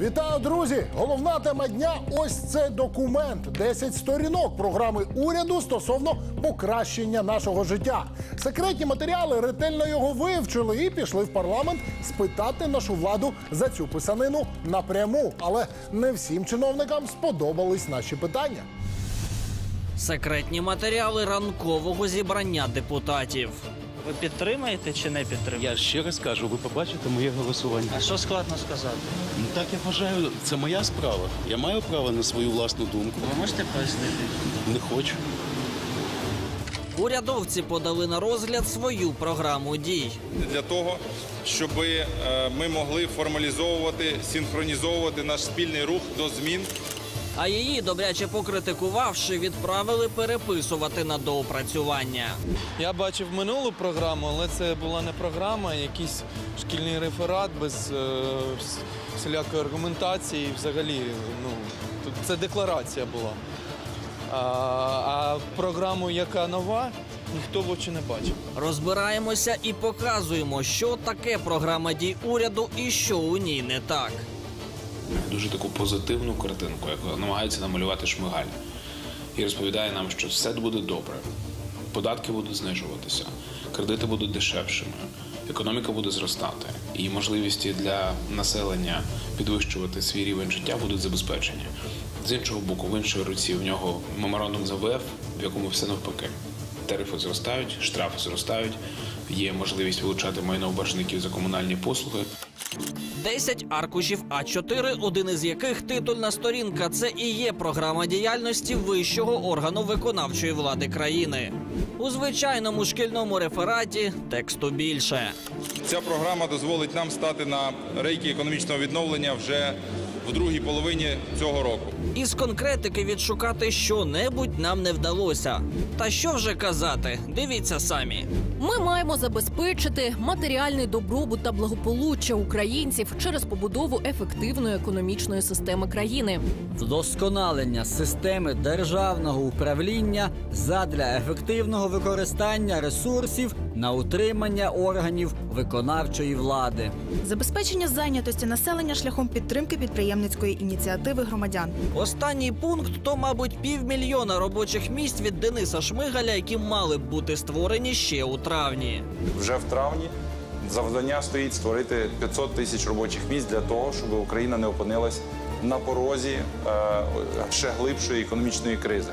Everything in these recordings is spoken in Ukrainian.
Вітаю, друзі! Головна тема дня ось це документ. 10 сторінок програми уряду стосовно покращення нашого життя. Секретні матеріали ретельно його вивчили і пішли в парламент спитати нашу владу за цю писанину напряму. Але не всім чиновникам сподобались наші питання. Секретні матеріали ранкового зібрання депутатів. Ви підтримаєте чи не підтримаєте? Я ще раз кажу, ви побачите моє голосування. А що складно сказати? Ну так я вважаю, це моя справа. Я маю право на свою власну думку. Ви можете пояснити? Не хочу. Урядовці подали на розгляд свою програму дій. для того, щоб е, ми могли формалізовувати, синхронізовувати наш спільний рух до змін А її, добряче покритикувавши, відправили переписувати на доопрацювання. Я бачив минулу програму, але це була не програма, а якийсь шкільний реферат без е, всілякої аргументації. Взагалі, ну це декларація була. А, а програму, яка нова, ніхто в очі не бачив. Розбираємося і показуємо, що таке програма дій уряду і що у ній не так. Дуже таку позитивну картинку, яку намагається намалювати Шмигаль. І розповідає нам, що все буде добре. Податки будуть знижуватися, кредити будуть дешевшими, економіка буде зростати, і можливості для населення підвищувати свій рівень життя будуть забезпечені. З іншого боку, в іншій руці в нього меморандум з АВФ, в якому все навпаки. Тарифи зростають, штрафи зростають, є можливість вилучати майно боржників за комунальні послуги. 10 аркушів А4, один із яких титульна сторінка. Це і є програма діяльності вищого органу виконавчої влади країни. У звичайному шкільному рефераті тексту більше. Ця програма дозволить нам стати на рейки економічного відновлення вже в другій половині цього року. Із конкретики відшукати що-небудь нам не вдалося. Та що вже казати? Дивіться самі. Ми маємо забезпечити матеріальний добробут та благополуччя українців через побудову ефективної економічної системи країни. вдосконалення системи державного управління задля ефективного використання ресурсів на утримання органів виконавчої влади. Забезпечення зайнятості населення шляхом підтримки підприємницької ініціативи громадян. Останній пункт то, мабуть, півмільйона робочих місць від Дениса Шмигаля, які мали б бути створені ще у травні. вже в травні. Завдання стоїть створити 500 тисяч робочих місць для того, щоб Україна не опинилась на порозі е, ще глибшої економічної кризи.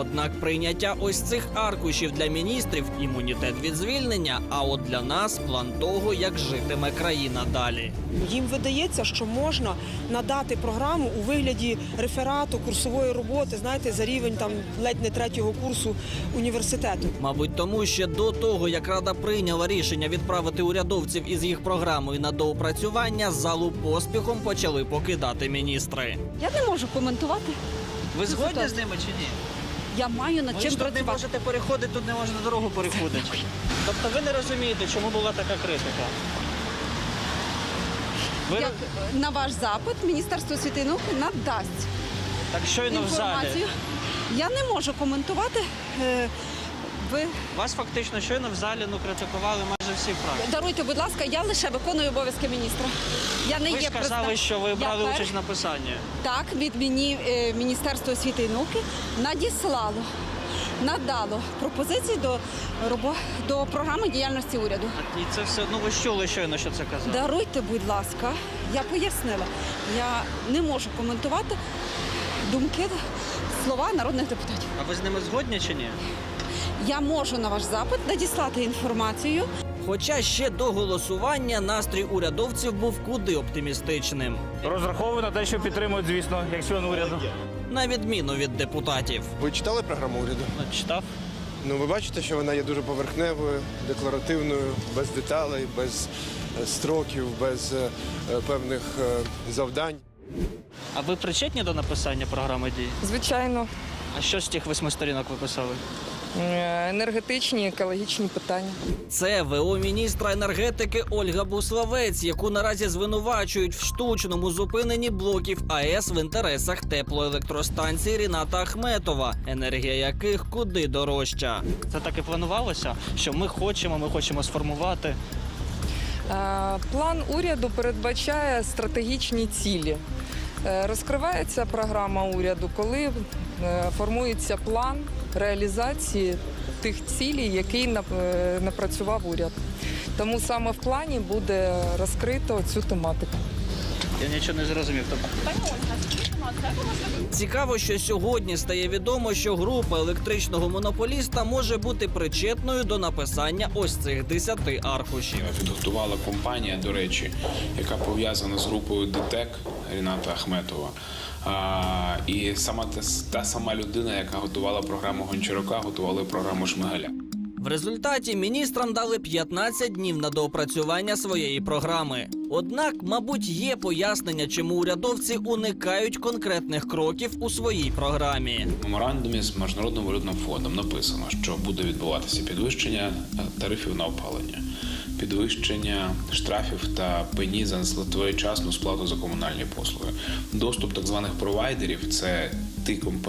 Однак прийняття ось цих аркушів для міністрів імунітет від звільнення. А от для нас план того, як житиме країна далі. Їм видається, що можна надати програму у вигляді реферату, курсової роботи, знаєте, за рівень там ледь не третього курсу університету. Мабуть, тому ще до того, як рада прийняла рішення відправити урядовців із їх програмою на доопрацювання, залу поспіхом почали покидати міністри. Я не можу коментувати. Ви згодні з ними чи ні? Я маю над Ви чим працювати. Ви не можете переходити, тут не можна дорогу переходити. Тобто ви не розумієте, чому була така критика? Ви Як на ваш запит Міністерство освіти і науки надасть так щойно в залі. інформацію. Я не можу коментувати. Е, Ви Вас фактично щойно в залі ну, критикували майже всі фракції. даруйте, будь ласка, я лише виконую обов'язки міністра. Я не Ви є ж казали, президент. що ви брали пер- участь в написанні. Так, від мені е, Міністерство освіти і науки надіслало, надало пропозиції до робо... до програми діяльності уряду. І це все ну ви чули щойно, що це казали. Даруйте, будь ласка, я пояснила. Я не можу коментувати думки, слова народних депутатів. А ви з ними згодні чи ні? Я можу на ваш запит надіслати інформацію. Хоча ще до голосування настрій урядовців був куди оптимістичним, Розраховую на те, що підтримують, звісно, як член уряду. на відміну від депутатів. Ви читали програму уряду? Читав. Ну ви бачите, що вона є дуже поверхневою, декларативною, без деталей, без е, строків, без е, е, певних е, завдань. А ви причетні до написання програми дій? Звичайно, А що з тих восьми сторінок ви писали? Енергетичні, екологічні питання. Це ВО міністра енергетики Ольга Буславець, яку наразі звинувачують в штучному зупиненні блоків АЕС в інтересах теплоелектростанцій Ріната Ахметова, енергія яких куди дорожча. Це так і планувалося, що ми хочемо, ми хочемо сформувати. Е, План уряду передбачає стратегічні цілі. Е, Розкривається програма уряду, коли е, формується план реалізації тих цілей, який нап- е, напрацював уряд. Тому саме в плані буде розкрито цю тематику. Я нічого не зрозумів. Тобто Цікаво, що сьогодні стає відомо, що група електричного монополіста може бути причетною до написання ось цих десяти аркушів. Підготувала компанія, до речі, яка пов'язана з групою ДТЕК Ріната Ахметова. А, і сама та, та сама людина, яка готувала програму Гончарука, готувала програму Шмигаля. В результаті міністрам дали 15 днів на доопрацювання своєї програми. Однак, мабуть, є пояснення, чому урядовці уникають конкретних кроків у своїй програмі. В меморандумі з міжнародним валютним фондом написано, що буде відбуватися підвищення тарифів на опалення, підвищення штрафів та пені за несвоєчасну сплату за комунальні послуги, доступ так званих провайдерів це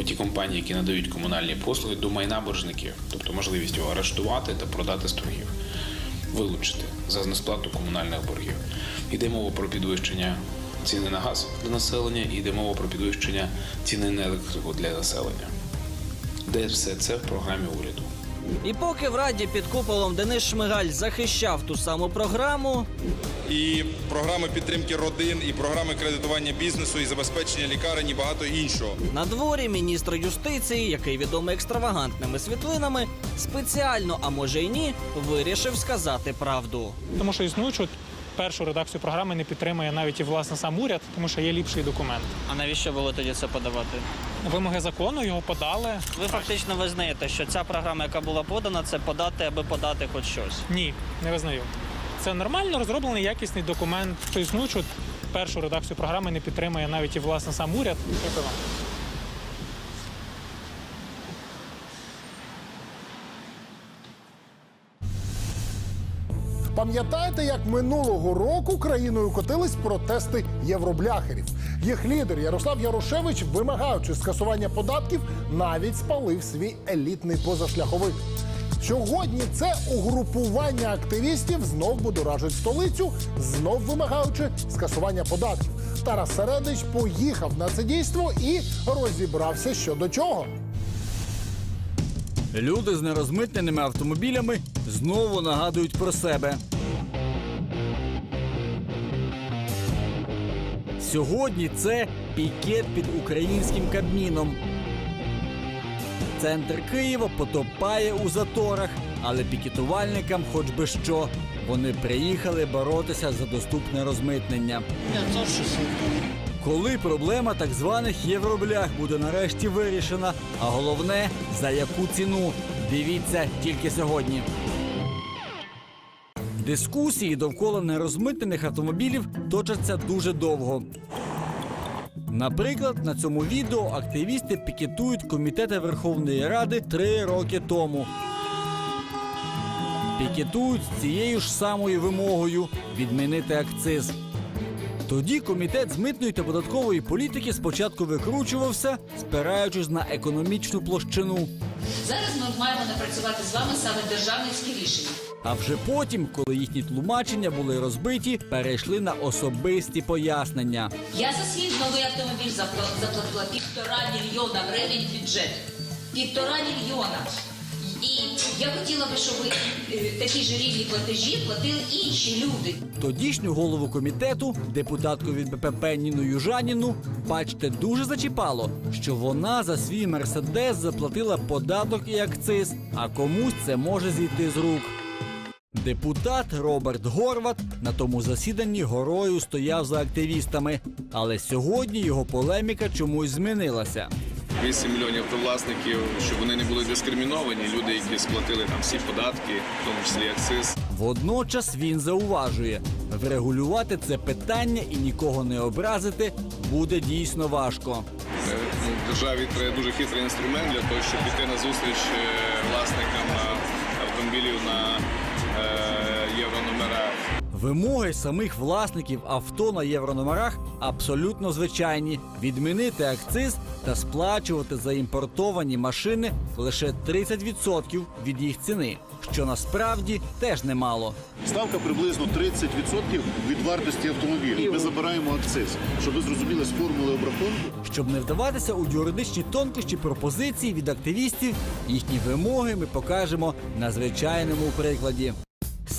ті компанії, які надають комунальні послуги до майна боржників, тобто можливість його арештувати та продати з торгів, вилучити за несплату комунальних боргів. Йде мова про підвищення ціни на газ для населення і йде мова про підвищення ціни на електрику для населення. Де все це в програмі уряду? І поки в раді під куполом Денис Шмигаль захищав ту саму програму, І програми підтримки родин, і програми кредитування бізнесу, і забезпечення лікарень, і багато іншого. на дворі міністр юстиції, який відомий екстравагантними світлинами, спеціально, а може й ні, вирішив сказати правду. Тому що існуючу першу редакцію програми не підтримує навіть і власне сам уряд, тому що є ліпший документ. А навіщо було тоді це подавати? Вимоги закону його подали. Ви фактично визнаєте, що ця програма, яка була подана, це подати, аби подати хоч щось. Ні, не визнаю. Це нормально розроблений якісний документ. Що існуючу першу редакцію програми не підтримує навіть і власне сам уряд. Дякую вам. Пам'ятаєте, як минулого року країною котились протести євробляхерів? Їх лідер Ярослав Ярошевич, вимагаючи скасування податків, навіть спалив свій елітний позашляховик. Сьогодні це угрупування активістів знов будоражить столицю, знов вимагаючи скасування податків. Тарас Середич поїхав на це дійство і розібрався щодо чого. Люди з нерозмитненими автомобілями знову нагадують про себе. Сьогодні це пікет під українським кабміном. Центр Києва потопає у заторах, але пікетувальникам хоч би що. Вони приїхали боротися за доступне розмитнення. Коли проблема так званих євроблях буде нарешті вирішена, а головне за яку ціну. Дивіться тільки сьогодні. Дискусії довкола нерозмитнених автомобілів точаться дуже довго. Наприклад, на цьому відео активісти пікетують комітети Верховної Ради три роки тому. Пікетують з цією ж самою вимогою відмінити акциз. Тоді комітет з митної та податкової політики спочатку викручувався, спираючись на економічну площину. Зараз ми маємо напрацювати з вами саме державницькі рішення. А вже потім, коли їхні тлумачення були розбиті, перейшли на особисті пояснення. Я за свій новий автомобіль заплатила півтора мільйона гривень бюджет. Півтора мільйона. І я хотіла би, щоб е, такі ж рівні платежі платили інші люди. Тодішню голову комітету, депутатку від БПП Ніну Южаніну, бачите, дуже зачіпало, що вона за свій мерседес заплатила податок і акциз, а комусь це може зійти з рук. Депутат Роберт Горват на тому засіданні горою стояв за активістами, але сьогодні його полеміка чомусь змінилася. 8 мільйонів автовласників, щоб вони не були дискриміновані. Люди, які сплатили там всі податки, в тому числі акциз. Водночас він зауважує, врегулювати це питання і нікого не образити буде дійсно важко. Е, ну, Державі треба дуже хитрий інструмент для того, щоб піти на зустріч е, власникам е, автомобілів на єврономерах. Вимоги самих власників авто на єврономерах абсолютно звичайні: відмінити акциз та сплачувати за імпортовані машини лише 30% від їх ціни, що насправді теж немало. Ставка приблизно 30% від вартості автомобіля. Ми забираємо акциз. Щоб ви зрозуміли з формули обрахунку. Щоб не вдаватися у юридичні тонкощі пропозицій від активістів, їхні вимоги ми покажемо на звичайному прикладі.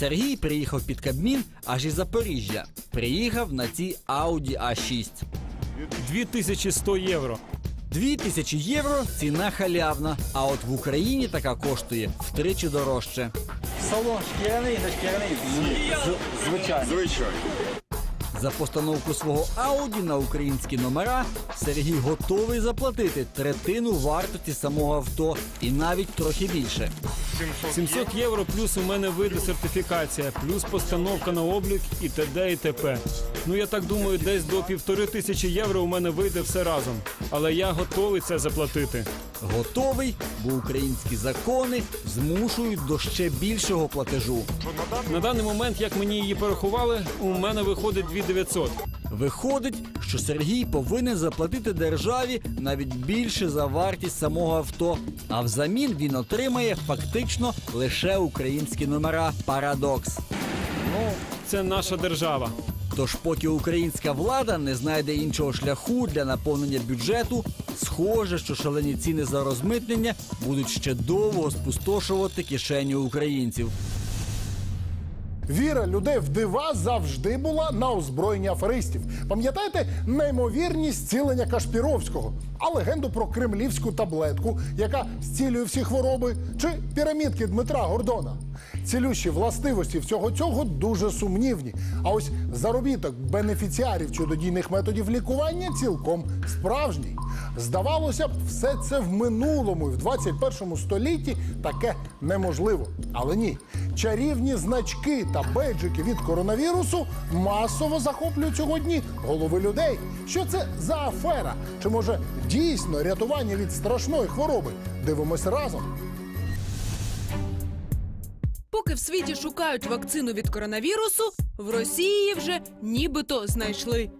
Сергій приїхав під Кабмін аж із Запоріжжя. Приїхав на цій Audi A6. 2100 євро. 2000 євро ціна халявна. А от в Україні така коштує втричі дорожче. Салон шкіряний, не шкіряний. Звичайно. Звичайно. За постановку свого Audi на українські номера Сергій готовий заплатити третину вартості самого авто і навіть трохи більше. 700 євро плюс у мене вийде сертифікація, плюс постановка на облік і т.д. і т.п. Ну я так думаю, десь до півтори тисячі євро у мене вийде все разом. Але я готовий це заплатити. Готовий, бо українські закони змушують до ще більшого платежу. На даний момент, як мені її порахували, у мене виходить 2900. Виходить, що Сергій повинен заплатити державі навіть більше за вартість самого авто, а взамін він отримає фактично лише українські номера. Парадокс. Ну, це наша держава. Тож, поки українська влада не знайде іншого шляху для наповнення бюджету, схоже, що шалені ціни за розмитнення будуть ще довго спустошувати кишеню українців. Віра людей в дива завжди була на озброєнні аферистів. Пам'ятаєте неймовірні зцілення Кашпіровського, а легенду про кремлівську таблетку, яка зцілює всі хвороби, чи пірамідки Дмитра Гордона. Цілющі властивості всього цього дуже сумнівні. А ось заробіток бенефіціарів чудодійних методів лікування цілком справжній. Здавалося б, все це в минулому і в 21 столітті таке неможливо. Але ні, чарівні значки та бейджики від коронавірусу масово захоплюють сьогодні голови людей. Що це за афера? Чи може дійсно рятування від страшної хвороби? Дивимося разом. Поки в світі шукають вакцину від коронавірусу, в Росії її вже нібито знайшли.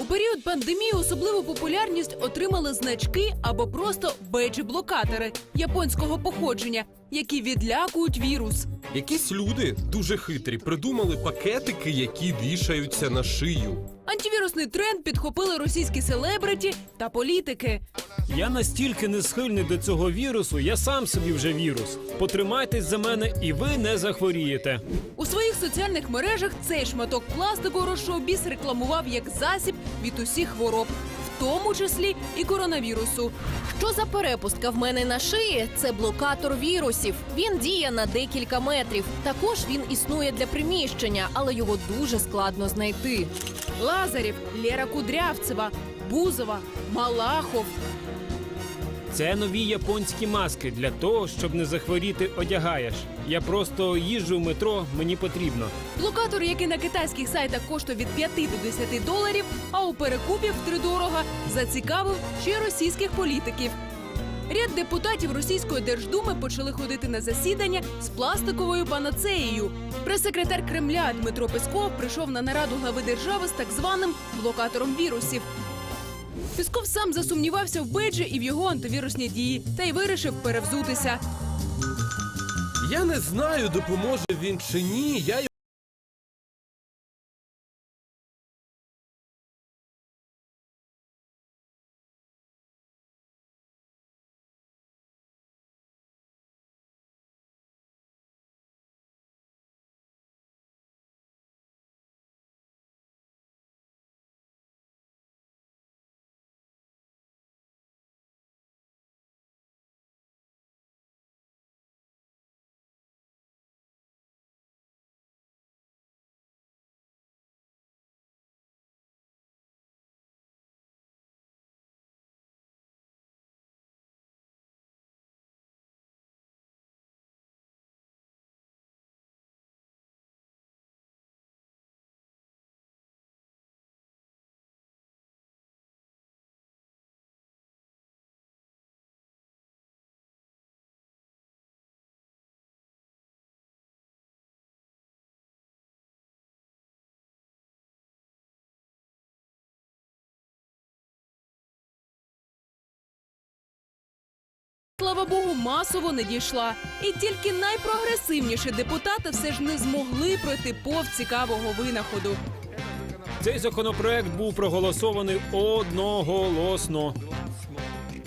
У період пандемії особливу популярність отримали значки або просто бейджі-блокатори японського походження, які відлякують вірус. Якісь люди дуже хитрі придумали пакетики, які вішаються на шию. Антивірусний тренд підхопили російські селебриті та політики. Я настільки не схильний до цього вірусу, я сам собі вже вірус. Потримайтесь за мене, і ви не захворієте. У своїх соціальних мережах цей шматок пластику Рошоубіс рекламував як засіб від усіх хвороб, тому числі і коронавірусу. Що за перепустка в мене на шиї? Це блокатор вірусів. Він діє на декілька метрів. Також він існує для приміщення, але його дуже складно знайти. Лазарів, Лєра Кудрявцева, Бузова, Малахов. Це нові японські маски для того, щоб не захворіти, одягаєш. Я просто їжджу в метро, мені потрібно. Блокатор, який на китайських сайтах коштує від 5 до 10 доларів, а у перекупі втридорога зацікавив ще російських політиків. Ряд депутатів російської держдуми почали ходити на засідання з пластиковою панацеєю. Прес-секретар Кремля Дмитро Песков прийшов на нараду глави держави з так званим блокатором вірусів. Пісков сам засумнівався в беджі і в його антивірусній дії, та й вирішив перевзутися. Я не знаю, допоможе він чи ні. Слава Богу, масово не дійшла. І тільки найпрогресивніші депутати все ж не змогли пройти повз цікавого винаходу. Цей законопроект був проголосований одноголосно.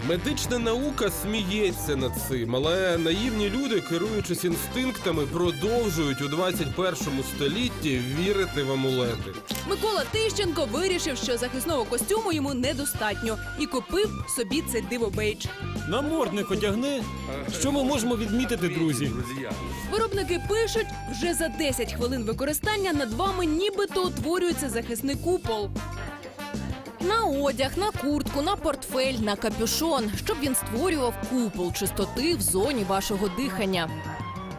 Медична наука сміється над цим, але наївні люди, керуючись інстинктами, продовжують у 21 столітті вірити в амулети. Микола Тищенко вирішив, що захисного костюму йому недостатньо, і купив собі цей диво-бейдж. Намордник одягни. Що ми можемо відмітити, друзі? Виробники пишуть, вже за 10 хвилин використання над вами нібито утворюється захисний купол. На одяг, на куртку, на портфель, на капюшон, щоб він створював купол чистоти в зоні вашого дихання.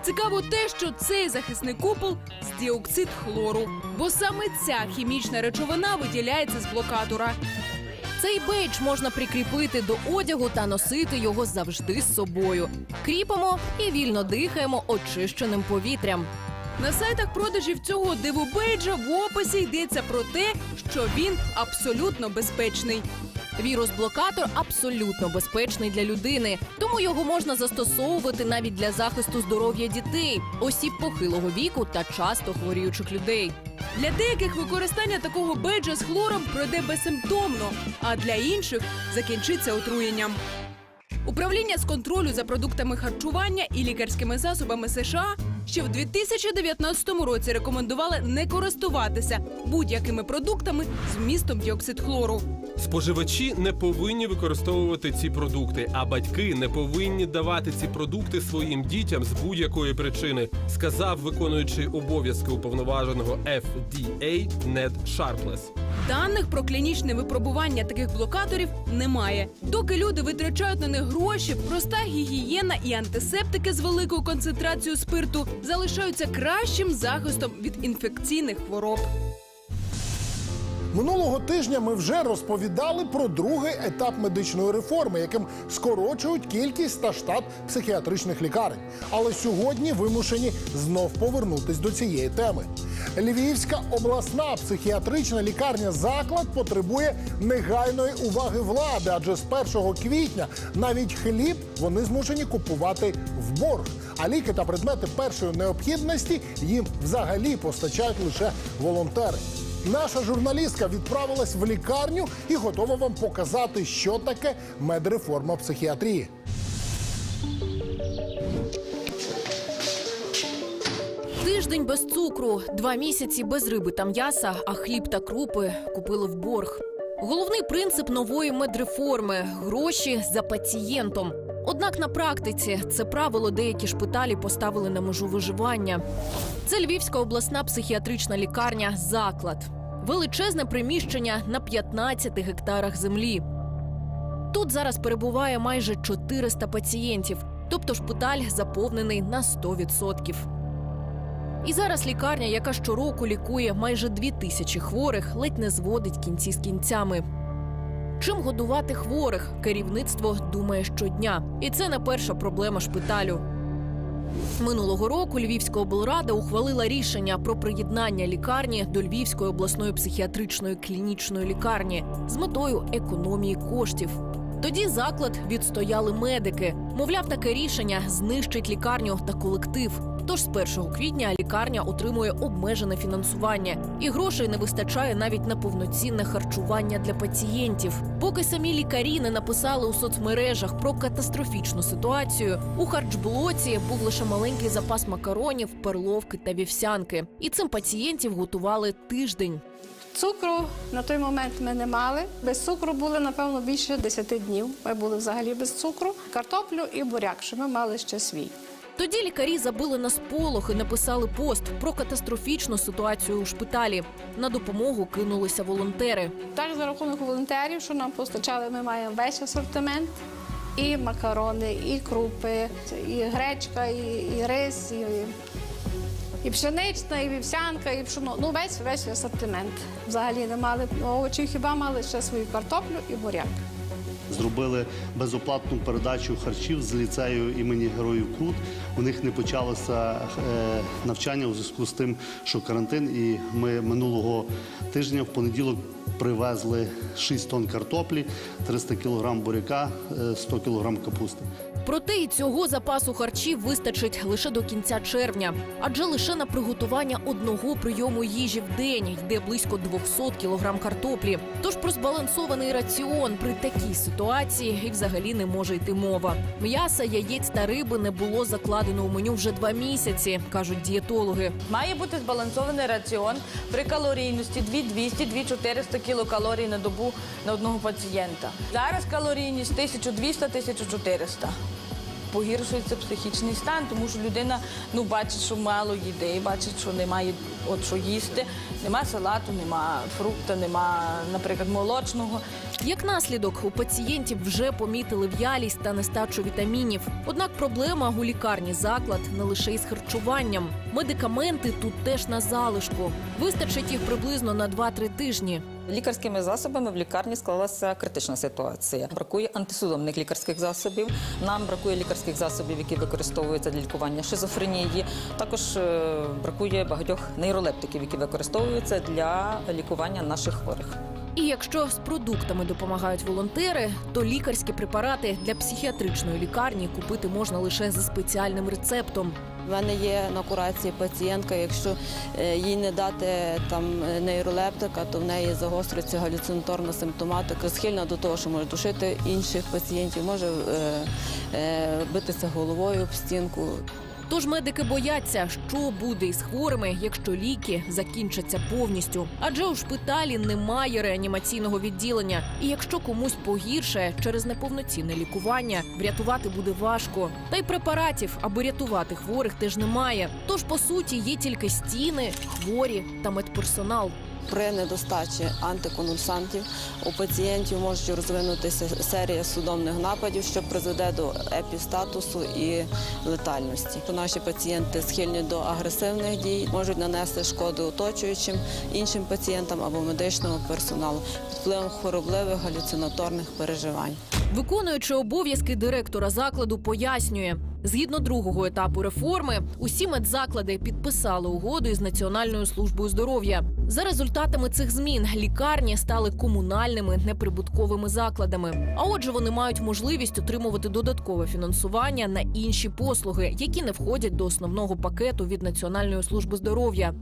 Цікаво те, що цей захисний купол з діоксид хлору, бо саме ця хімічна речовина виділяється з блокатора. Цей бейдж можна прикріпити до одягу та носити його завжди з собою. Кріпимо і вільно дихаємо очищеним повітрям. На сайтах продажів цього дивобейджа в описі йдеться про те, що він абсолютно безпечний. Вірус-блокатор абсолютно безпечний для людини, тому його можна застосовувати навіть для захисту здоров'я дітей, осіб похилого віку та часто хворіючих людей. Для деяких використання такого бейджа з хлором пройде безсимптомно, а для інших закінчиться отруєнням. Управління з контролю за продуктами харчування і лікарськими засобами США ще в 2019 році рекомендували не користуватися будь-якими продуктами з вмістом діоксид хлору. Споживачі не повинні використовувати ці продукти, а батьки не повинні давати ці продукти своїм дітям з будь-якої причини, сказав виконуючий обов'язки уповноваженого FDA Нед Шарплес. Даних про клінічне випробування таких блокаторів немає. Доки люди витрачають на них гроші, проста гігієна і антисептики з великою концентрацією спирту залишаються кращим захистом від інфекційних хвороб. Минулого тижня ми вже розповідали про другий етап медичної реформи, яким скорочують кількість та штат психіатричних лікарень. Але сьогодні вимушені знов повернутись до цієї теми. Львівська обласна психіатрична лікарня заклад потребує негайної уваги влади, адже з 1 квітня навіть хліб вони змушені купувати в борг. А ліки та предмети першої необхідності їм взагалі постачають лише волонтери. Наша журналістка відправилась в лікарню і готова вам показати, що таке медреформа психіатрії. Тиждень без цукру, два місяці без риби та м'яса, а хліб та крупи купили в борг. Головний принцип нової медреформи гроші за пацієнтом. Однак на практиці це правило деякі шпиталі поставили на межу виживання. Це Львівська обласна психіатрична лікарня заклад. Величезне приміщення на 15 гектарах землі. Тут зараз перебуває майже 400 пацієнтів, тобто шпиталь заповнений на 100%. І зараз лікарня, яка щороку лікує майже дві тисячі хворих, ледь не зводить кінці з кінцями. Чим годувати хворих керівництво думає щодня, і це не перша проблема шпиталю. Минулого року Львівська облрада ухвалила рішення про приєднання лікарні до Львівської обласної психіатричної клінічної лікарні з метою економії коштів. Тоді заклад відстояли медики. Мовляв, таке рішення знищить лікарню та колектив. Тож з 1 квітня лікарня отримує обмежене фінансування, і грошей не вистачає навіть на повноцінне харчування для пацієнтів. Поки самі лікарі не написали у соцмережах про катастрофічну ситуацію, у харчблоці був лише маленький запас макаронів, перловки та вівсянки. І цим пацієнтів готували тиждень. Цукру на той момент ми не мали. Без цукру були, напевно, більше 10 днів. Ми були взагалі без цукру, картоплю і буряк, що ми мали ще свій. Тоді лікарі забили на сполох і написали пост про катастрофічну ситуацію у шпиталі. На допомогу кинулися волонтери. Так за рахунок волонтерів, що нам постачали, ми маємо весь асортимент. І макарони, і крупи, і гречка, і, і рис, і, і пшенична, і вівсянка, і пшено. Ну, весь весь асортимент. Взагалі не мали овочів, хіба мали ще свою картоплю і буряк. Зробили безоплатну передачу харчів з ліцею імені Героїв Крут. У них не почалося е, навчання у зв'язку з тим, що карантин. І ми минулого тижня в понеділок привезли 6 тонн картоплі, 300 кг буряка, е, 100 кг капусти. Проте і цього запасу харчів вистачить лише до кінця червня, адже лише на приготування одного прийому їжі в день йде близько 200 кілограм картоплі. Тож про збалансований раціон при такій ситуації і взагалі не може йти мова. М'яса, яєць та риби не було закладено у меню вже два місяці, кажуть дієтологи. Має бути збалансований раціон при калорійності 2200-2400 кілокалорій на добу на одного пацієнта. Зараз калорійність 1200-1400. Погіршується психічний стан, тому що людина ну бачить, що мало їде, бачить, що немає от що їсти. Нема салату, нема фрукта, нема, наприклад, молочного. Як наслідок, у пацієнтів вже помітили в'ялість та нестачу вітамінів. Однак проблема у лікарні заклад не лише із харчуванням. Медикаменти тут теж на залишку. Вистачить їх приблизно на 2-3 тижні. Лікарськими засобами в лікарні склалася критична ситуація. Бракує антисудомних лікарських засобів. Нам бракує лікарських засобів, які використовуються для лікування шизофренії. Також е, бракує багатьох нейролептиків, які використовуються для лікування наших хворих. І якщо з продуктами допомагають волонтери, то лікарські препарати для психіатричної лікарні купити можна лише за спеціальним рецептом. У мене є на курації пацієнтка. Якщо е, їй не дати там нейролептика, то в неї загостриться галюцинаторна симптоматика, схильна до того, що може душити інших пацієнтів, може е, е, битися головою об стінку. Тож медики бояться, що буде із хворими, якщо ліки закінчаться повністю. Адже у шпиталі немає реанімаційного відділення. І якщо комусь погіршає через неповноцінне лікування, врятувати буде важко. Та й препаратів, аби рятувати хворих, теж немає. Тож, по суті, є тільки стіни, хворі та медперсонал. При недостачі антиконвульсантів у пацієнтів може розвинутися серія судомних нападів, що призведе до епістатусу і летальності. Наші пацієнти схильні до агресивних дій, можуть нанести шкоду оточуючим іншим пацієнтам або медичному персоналу під впливом хворобливих галюцинаторних переживань. Виконуючи обов'язки директора закладу, пояснює. Згідно другого етапу реформи, усі медзаклади підписали угоду із Національною службою здоров'я. За результатами цих змін лікарні стали комунальними неприбутковими закладами. А отже, вони мають можливість отримувати додаткове фінансування на інші послуги, які не входять до основного пакету від Національної служби здоров'я.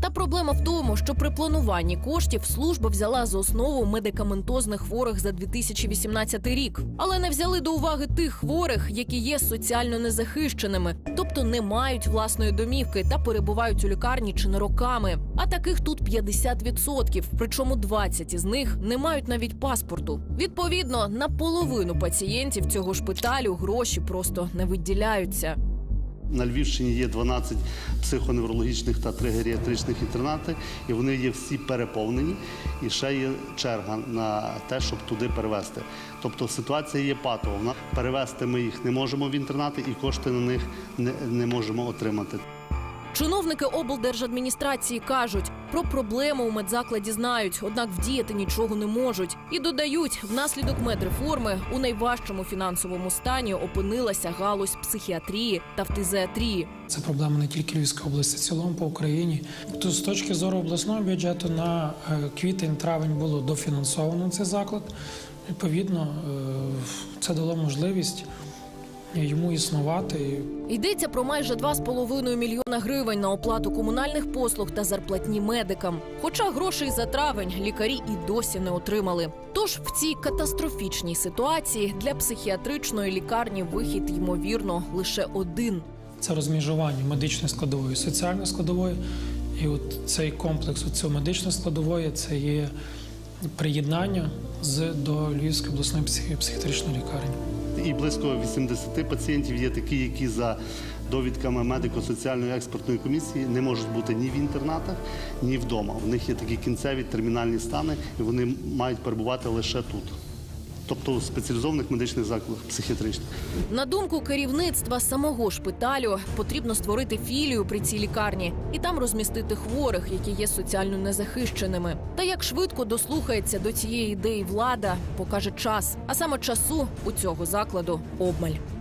Та проблема в тому, що при плануванні коштів служба взяла за основу медикаментозних хворих за 2018 рік, але не взяли до уваги тих хворих, які є соціально незахищеними, тобто не мають власної домівки та перебувають у лікарні чи не роками. А таких тут 50%, причому 20 із них не мають навіть паспорту. Відповідно, на половину пацієнтів цього шпиталю гроші просто не виділяються. На Львівщині є 12 психоневрологічних та три геріатричних інтернати, і вони є всі переповнені. І ще є черга на те, щоб туди перевезти. Тобто ситуація є патова. Перевезти ми їх не можемо в інтернати, і кошти на них не, не можемо отримати. Чиновники облдержадміністрації кажуть, про проблему у медзакладі знають, однак вдіяти нічого не можуть. І додають, внаслідок медреформи у найважчому фінансовому стані опинилася галузь психіатрії та фтизіатрії. Це проблема не тільки Львівської області, цілому по Україні. То з точки зору обласного бюджету на е, квітень-травень було дофінансовано цей заклад. Відповідно, е, це дало можливість йому існувати. Йдеться про майже 2,5 мільйона гривень на оплату комунальних послуг та зарплатні медикам. Хоча грошей за травень лікарі і досі не отримали. Тож в цій катастрофічній ситуації для психіатричної лікарні вихід ймовірно лише один. Це розміжування медичної складової, соціальної складової. І от цей комплекс цього медичної складової це є приєднання з до Львівської обласної психі- психіатричної лікарні. І близько 80 пацієнтів є такі, які за довідками медико-соціальної експертної комісії не можуть бути ні в інтернатах, ні вдома. У них є такі кінцеві термінальні стани, і вони мають перебувати лише тут. Тобто спеціалізованих медичних закладах психіатричних. На думку керівництва самого шпиталю, потрібно створити філію при цій лікарні і там розмістити хворих, які є соціально незахищеними. Та як швидко дослухається до цієї ідеї влада, покаже час. А саме часу у цього закладу обмаль.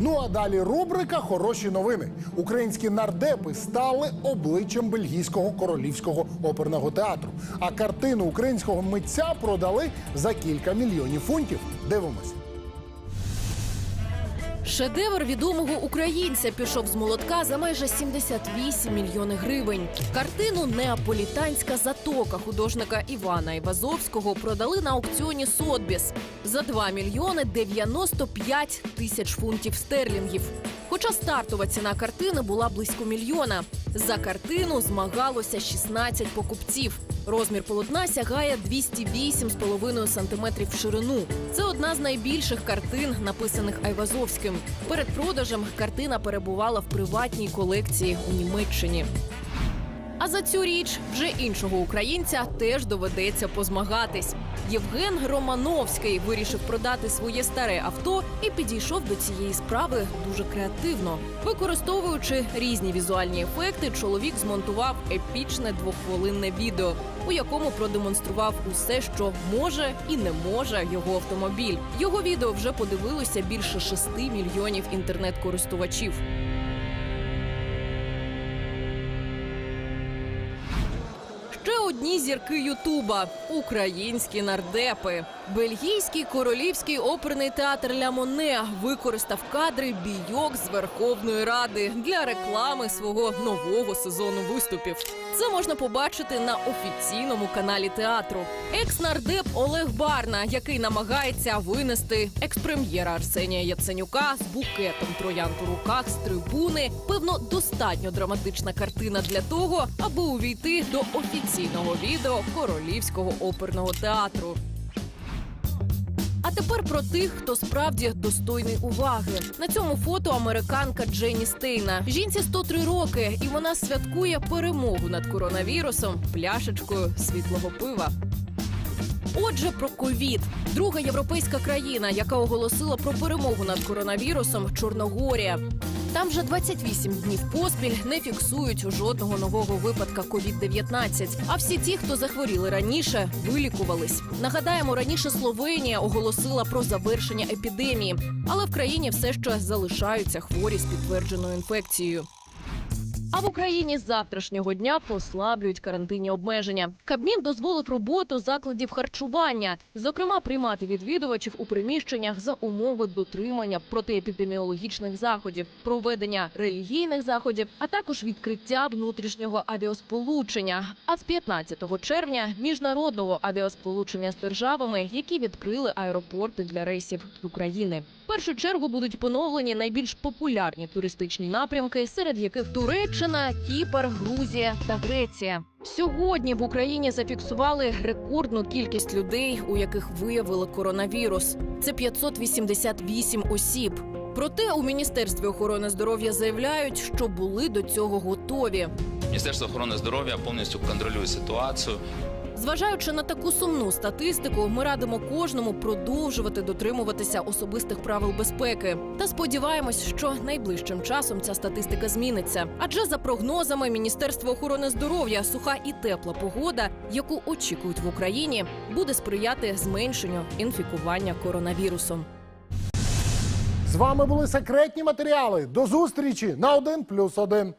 Ну а далі рубрика Хороші новини. Українські нардепи стали обличчям бельгійського королівського оперного театру. А картину українського митця продали за кілька мільйонів фунтів. Дивимось. Шедевр відомого українця пішов з молотка за майже 78 мільйонів гривень. Картину Неаполітанська затока художника Івана Івазовського продали на аукціоні Сотбіс за 2 мільйони 95 тисяч фунтів стерлінгів. Хоча стартова ціна картини була близько мільйона. За картину змагалося 16 покупців. Розмір полотна сягає 208,5 сантиметрів в ширину. Це одна з найбільших картин, написаних Айвазовським. Перед продажем картина перебувала в приватній колекції у Німеччині. А за цю річ вже іншого українця теж доведеться позмагатись. Євген Романовський вирішив продати своє старе авто і підійшов до цієї справи дуже креативно. Використовуючи різні візуальні ефекти, чоловік змонтував епічне двоххвилинне відео, у якому продемонстрував усе, що може і не може його автомобіль. Його відео вже подивилося більше 6 мільйонів інтернет-користувачів. Одні зірки Ютуба українські нардепи. Бельгійський королівський оперний театр Ля Моне використав кадри бійок з Верховної Ради для реклами свого нового сезону виступів. Це можна побачити на офіційному каналі театру. Екс-нардеп Олег Барна, який намагається винести екс-прем'єра Арсенія Яценюка з букетом троянд у руках з трибуни. Певно, достатньо драматична картина для того, аби увійти до офіційного відео королівського оперного театру. А тепер про тих, хто справді достойний уваги. На цьому фото американка Дженні Стейна. Жінці 103 роки, і вона святкує перемогу над коронавірусом пляшечкою світлого пива. Отже, про ковід. Друга європейська країна, яка оголосила про перемогу над коронавірусом Чорногорія. Там вже 28 днів поспіль не фіксують жодного нового випадка COVID-19. А всі ті, хто захворіли раніше, вилікувались. Нагадаємо, раніше Словенія оголосила про завершення епідемії, але в країні все ще залишаються хворі з підтвердженою інфекцією. А в Україні з завтрашнього дня послаблюють карантинні обмеження. Кабмін дозволив роботу закладів харчування, зокрема приймати відвідувачів у приміщеннях за умови дотримання протиепідеміологічних заходів, проведення релігійних заходів, а також відкриття внутрішнього авіасполучення. А з 15 червня міжнародного авіасполучення з державами, які відкрили аеропорти для рейсів з України. В першу чергу будуть поновлені найбільш популярні туристичні напрямки, серед яких Туреччина, Кіпр, Грузія та Греція. Сьогодні в Україні зафіксували рекордну кількість людей, у яких виявили коронавірус. Це 588 осіб. Проте у міністерстві охорони здоров'я заявляють, що були до цього готові. Міністерство охорони здоров'я повністю контролює ситуацію. Зважаючи на таку сумну статистику, ми радимо кожному продовжувати дотримуватися особистих правил безпеки. Та сподіваємось, що найближчим часом ця статистика зміниться. Адже за прогнозами Міністерства охорони здоров'я суха і тепла погода, яку очікують в Україні, буде сприяти зменшенню інфікування коронавірусом. З вами були секретні матеріали. До зустрічі на 1+,1.